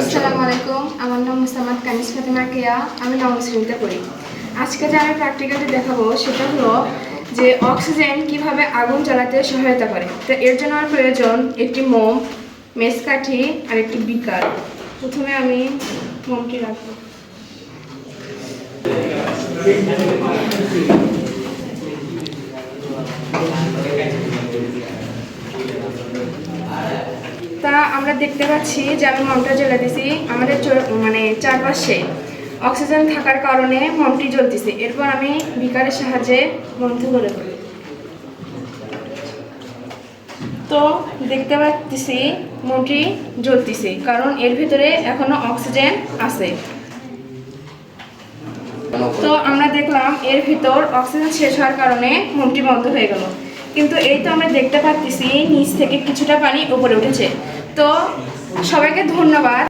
আসসালামু আলাইকুম আমার নাম মুসাম্মদ কানিস ফাতেমা কেয়া। আমি নবম শ্রেণীতে পড়ি। আজকে যে আমি প্র্যাকটিক্যালটি দেখাবো সেটা হলো যে অক্সিজেন কীভাবে আগুন জ্বালাতে সহায়তা করে। তো এর জন্য আমার প্রয়োজন একটি মোম মেসকাঠি আর একটি বিকার প্রথমে আমি মোমটি রাখব তা আমরা দেখতে পাচ্ছি যে আমি মমটা জ্বলে দিছি, আমাদের মানে চারপাশে অক্সিজেন থাকার কারণে মমটি জ্বলতেছে। এরপর আমি বিকারের সাহায্যে বন্ধ করে দেব তো দেখতে পাচ্ছি মমটি জ্বলতেছে, কারণ এর ভিতরে এখনও অক্সিজেন আছে। তো আমরা দেখলাম এর ভিতর অক্সিজেন শেষ হওয়ার কারণে মোমটি বন্ধ হয়ে গেল। কিন্তু এই তো আমরা দেখতে পাচ্ছি নিচ থেকে কিছুটা পানি উপরে উঠেছে। তো সবাইকে ধন্যবাদ।